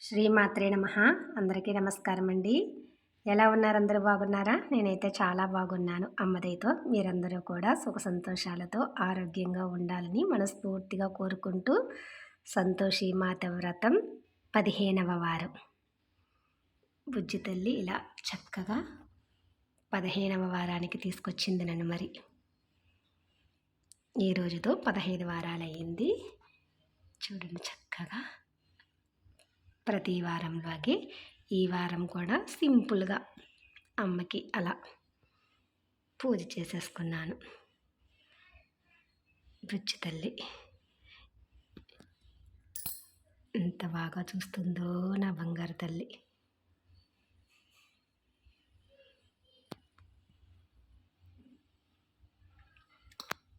శ్రీమాత్రే నమ. అందరికీ నమస్కారం అండి ఎలా ఉన్నారు? అందరూ బాగున్నారా? నేనైతే చాలా బాగున్నాను. అమ్మదైతో మీరందరూ కూడా సుఖ సంతోషాలతో ఆరోగ్యంగా ఉండాలని మనస్ఫూర్తిగా కోరుకుంటూ సంతోషి మాత వ్రతం పదిహేనవ వారం. బుజ్జి తల్లి ఇలా చక్కగా పదిహేనవ వారానికి తీసుకొచ్చింది నన్ను మరి. ఈ రోజుతో పదహైదు వారాలు అయ్యింది చూడండి చక్కగా ప్రతి వారంలాగే ఈ వారం కూడా సింపుల్గా అమ్మకి అలా పూజ చేసేసుకున్నాను. బుచ్చి తల్లి ఎంత బాగా చూస్తుందో నా బంగారు తల్లి.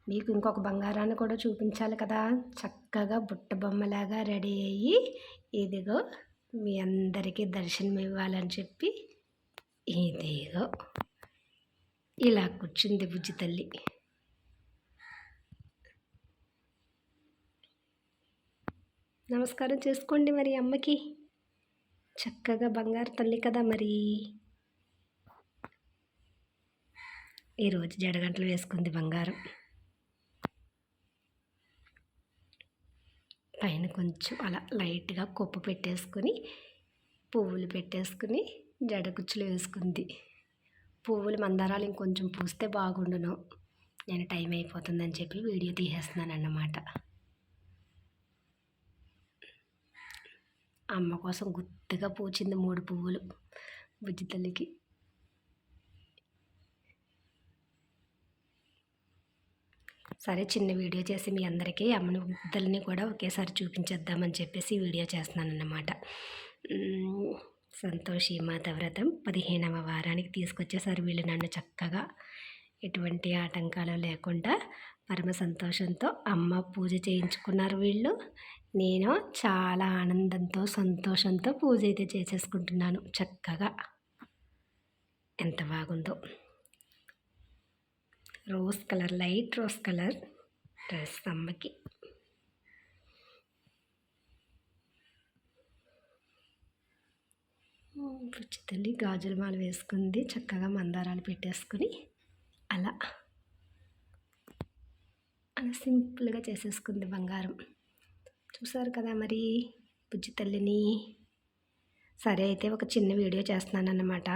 మీకు ఇంకొక బంగారాన్ని కూడా చూపించాలి కదా. చక్కగా బుట్ట బొమ్మలాగా రెడీ అయ్యి ఇదిగో మీ అందరికీ దర్శనం ఇవ్వాలని చెప్పి ఇదిగో ఇలా కూర్చుంది బుజ్జి తల్లి. నమస్కారం చేసుకోండి మరి అమ్మకి. చక్కగా బంగారు తల్లి కదా మరి. ఈరోజు జడగంటలు వేసుకుంది బంగారం. పైన కొంచెం అలా లైట్గా కుప్ప పెట్టేసుకొని పువ్వులు పెట్టేసుకుని జడకుచ్చులు వేసుకుంది. పువ్వులు మందారాలు ఇంకొంచెం పూస్తే బాగుండును. నేను టైం అయిపోతుందని చెప్పి వీడియో తీసేస్తున్నాను అన్నమాట అమ్మ కోసం గుర్తుగా పూచింది మూడు పువ్వులు బుజ్జి తల్లికి. సరే చిన్న వీడియో చేసి మీ అందరికీ అమ్మని ఇద్దరిని కూడా ఒకేసారి చూపించేద్దామని చెప్పేసి వీడియో చేస్తున్నాను అన్నమాట సంతోషి మాత వ్రతం పదిహేనవ వారానికి తీసుకొచ్చేసరి. వీళ్ళు నన్ను చక్కగా ఎటువంటి ఆటంకాలు లేకుండా పరమ సంతోషంతో అమ్మ పూజ చేయించుకున్నారు వీళ్ళు. నేను చాలా ఆనందంతో సంతోషంతో పూజ అయితే చేసేసుకుంటున్నాను. చక్కగా. ఎంత బాగుందో. Rose colour light rose colour dress అమ్మకి. తల్లి గాజుల మాల వేసుకుంది చక్కగా మందారాలు పెట్టేసుకుని అలా. అలా సింపుల్గా చేసేసుకుంది బంగారం. చూసారు కదా మరి బుజ్జి తల్లిని? సరే అయితే ఒక చిన్న వీడియో చేస్తున్నాను అన్నమాట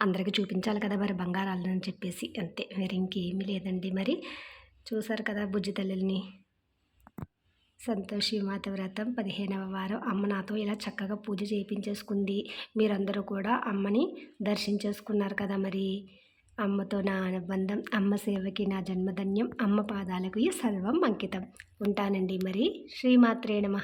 అందరికీ చూపించాలి కదా మరి బంగారాలు అని చెప్పేసి. అంతే మరి ఇంకేమీ లేదండి మరి. చూసారు కదా బుజ్జి తల్లిని సంతోషి మాత వ్రతం పదిహేనవ వారం. అమ్మ నాతో ఇలా చక్కగా పూజ చేయించేసుకుంది మీరందరూ కూడా అమ్మని దర్శించేసుకున్నారు కదా మరి. అమ్మతో నా అనుబంధం అమ్మ సేవకి నా జన్మధన్యం అమ్మ పాదాలకు ఈ సర్వం అంకితం. ఉంటానండి మరి. శ్రీమాత్రే నమ.